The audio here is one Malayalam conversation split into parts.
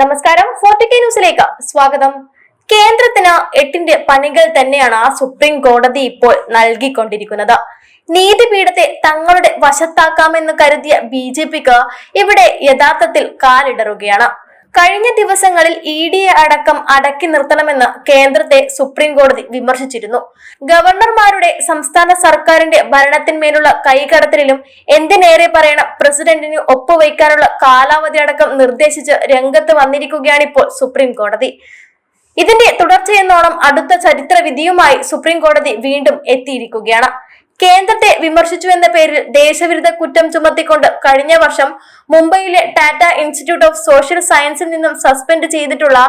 നമസ്കാരം ഫോർട്ടിക്കെ ന്യൂസിലേക്ക് സ്വാഗതം. കേന്ദ്രത്തിന് എട്ടിന്റെ പണികൾ തന്നെയാണ് ആ സുപ്രീം കോടതി ഇപ്പോൾ നൽകിക്കൊണ്ടിരിക്കുന്നത്. നീതിപീഠത്തെ തങ്ങളുടെ വശത്താക്കാമെന്ന് കരുതിയ ബി ജെ പിക്ക് ഇവിടെ യഥാർത്ഥത്തിൽ കാലിടറുകയാണ്. കഴിഞ്ഞ ദിവസങ്ങളിൽ ഇ ഡി എ അടക്കം അടക്കി നിർത്തണമെന്ന് കേന്ദ്രത്തെ സുപ്രീം കോടതി വിമർശിച്ചിരുന്നു. ഗവർണർമാരുടെ സംസ്ഥാന സർക്കാരിന്റെ ഭരണത്തിന്മേലുള്ള കൈകടത്തലിലും എന്തിനേറെ പറയണ പ്രസിഡന്റിന് ഒപ്പുവയ്ക്കാനുള്ള കാലാവധി അടക്കം നിർദ്ദേശിച്ച് രംഗത്ത് വന്നിരിക്കുകയാണിപ്പോൾ സുപ്രീം കോടതി. ഇതിന്റെ തുടർച്ചയെന്നോണം അടുത്ത ചരിത്ര വിധിയുമായി സുപ്രീം കോടതി വീണ്ടും എത്തിയിരിക്കുകയാണ്. കേന്ദ്രത്തെ വിമർശിച്ചു എന്ന പേരിൽ ദേശവിരുദ്ധ കുറ്റം ചുമത്തിക്കൊണ്ട് കഴിഞ്ഞ വർഷം മുംബൈയിലെ ടാറ്റ ഇൻസ്റ്റിറ്റ്യൂട്ട് ഓഫ് സോഷ്യൽ സയൻസിൽ നിന്നും സസ്പെൻഡ് ചെയ്തിട്ടുള്ള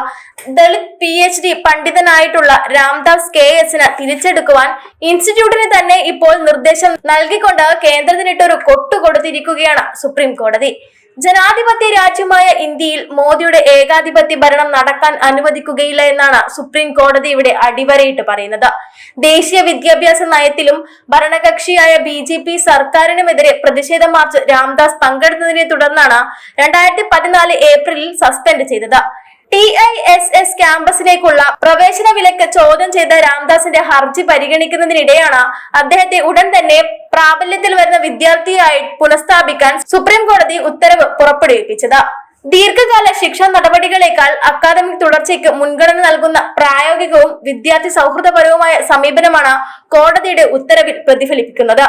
ദളിത് പി എച്ച് ഡി പണ്ഡിതനായിട്ടുള്ള രാംദാസ് കെ എസിന് തിരിച്ചെടുക്കുവാൻ ഇൻസ്റ്റിറ്റ്യൂട്ടിന് തന്നെ ഇപ്പോൾ നിർദ്ദേശം നൽകിക്കൊണ്ട് കേന്ദ്രത്തിനിട്ടൊരു കൊട്ടു കൊടുത്തിരിക്കുകയാണ് സുപ്രീം കോടതി. ജനാധിപത്യ രാജ്യമായ ഇന്ത്യയിൽ മോദിയുടെ ഏകാധിപത്യ ഭരണം നടക്കാൻ അനുവദിക്കുകയില്ല എന്നാണ് സുപ്രീം കോടതി ഇവിടെ അടിവരയിട്ട് പറയുന്നത്. ദേശീയ വിദ്യാഭ്യാസ നയത്തിലും ഭരണകക്ഷിയായ ബി ജെ പി സർക്കാരിനുമെതിരെ പ്രതിഷേധ മാർച്ച് രാംദാസ് പങ്കെടുത്തതിനെ തുടർന്നാണ് രണ്ടായിരത്തി പതിനാല് ഏപ്രിലിൽ സസ്പെൻഡ് ചെയ്തത്. ടി ഐ എസ് എസ് ക്യാമ്പസിലേക്കുള്ള പ്രവേശന വിലക്ക് ചോദ്യം ചെയ്ത രാംദാസിന്റെ ഹർജി പരിഗണിക്കുന്നതിനിടെയാണ് അദ്ദേഹത്തെ ഉടൻ തന്നെ പ്രാബല്യത്തിൽ വരുന്ന വിദ്യാർത്ഥിയായി പുനഃസ്ഥാപിക്കാൻ സുപ്രീം കോടതി ഉത്തരവ് പുറപ്പെടുവിപ്പിച്ചത്. ദീർഘകാല ശിക്ഷാ നടപടികളേക്കാൾ അക്കാദമിക് തുടർച്ചയ്ക്ക് മുൻഗണന നൽകുന്ന പ്രായോഗികവും വിദ്യാർത്ഥി സൗഹൃദപരവുമായ സമീപനമാണ് കോടതിയുടെ ഉത്തരവിൽ പ്രതിഫലിപ്പിക്കുന്നത്.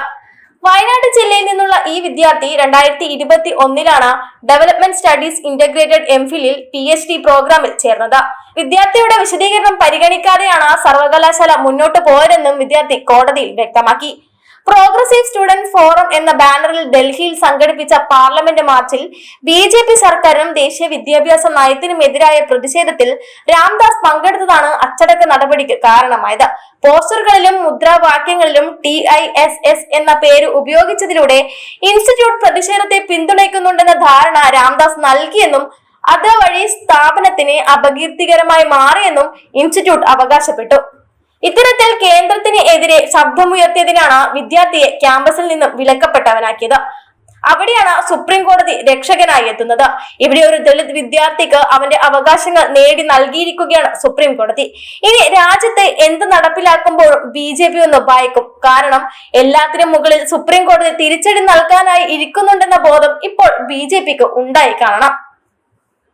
വയനാട് ജില്ലയിൽ നിന്നുള്ള ഈ വിദ്യാർത്ഥി രണ്ടായിരത്തി ഇരുപത്തി ഒന്നിലാണ് ഡെവലപ്മെന്റ് സ്റ്റഡീസ് ഇന്റഗ്രേറ്റഡ് എംഫിലിൽ പി എച്ച് ഡി പ്രോഗ്രാമിൽ ചേർന്നത്. വിദ്യാർത്ഥിയുടെ വിശദീകരണം പരിഗണിക്കാതെയാണ് സർവകലാശാല മുന്നോട്ട് പോയതെന്നും വിദ്യാർത്ഥി കോടതിയിൽ വ്യക്തമാക്കി. പ്രോഗ്രസീവ് സ്റ്റുഡന്റ് ഫോറം എന്ന ബാനറിൽ ഡൽഹിയിൽ സംഘടിപ്പിച്ച പാർലമെന്റ് മാർച്ചിൽ ബി ജെ പി സർക്കാരിനും ദേശീയ വിദ്യാഭ്യാസ നയത്തിനും എതിരായ പ്രതിഷേധത്തിൽ രാംദാസ് പങ്കെടുത്തതാണ് അച്ചടക്ക നടപടിക്ക് കാരണമായത്. പോസ്റ്ററുകളിലും മുദ്രാവാക്യങ്ങളിലും ടി ഐ എസ് എസ് എന്ന പേര് ഉപയോഗിച്ചതിലൂടെ ഇൻസ്റ്റിറ്റ്യൂട്ട് പ്രതിഷേധത്തെ പിന്തുണയ്ക്കുന്നുണ്ടെന്ന ധാരണ രാംദാസ് നൽകിയെന്നും അതുവഴി സ്ഥാപനത്തിന് അപകീർത്തികരമായി മാറിയെന്നും ഇൻസ്റ്റിറ്റ്യൂട്ട് അവകാശപ്പെട്ടു. ഇത്തരത്തിൽ കേന്ദ്രത്തിന് എതിരെ ശബ്ദമുയർത്തിയതിനാണ് വിദ്യാർത്ഥിയെ ക്യാമ്പസിൽ നിന്നും വിലക്കപ്പെട്ടവനാക്കിയത്. അവിടെയാണ് സുപ്രീം കോടതി രക്ഷകനായി എത്തുന്നത്. ഇവിടെ ഒരു ദളിത് വിദ്യാർത്ഥിക്ക് അവന്റെ അവകാശങ്ങൾ നേടി നൽകിയിരിക്കുകയാണ് സുപ്രീം കോടതി. ഇനി രാജ്യത്തെ എന്ത് നടപ്പിലാക്കുമ്പോഴും ബി ജെ പി ഒന്ന് ഭയക്കും. കാരണം എല്ലാത്തിനും മുകളിൽ സുപ്രീം കോടതി തിരിച്ചടി നൽകാനായി ഇരിക്കുന്നുണ്ടെന്ന ബോധം ഇപ്പോൾ ബി ജെ പിക്ക് ഉണ്ടായി കാണണം.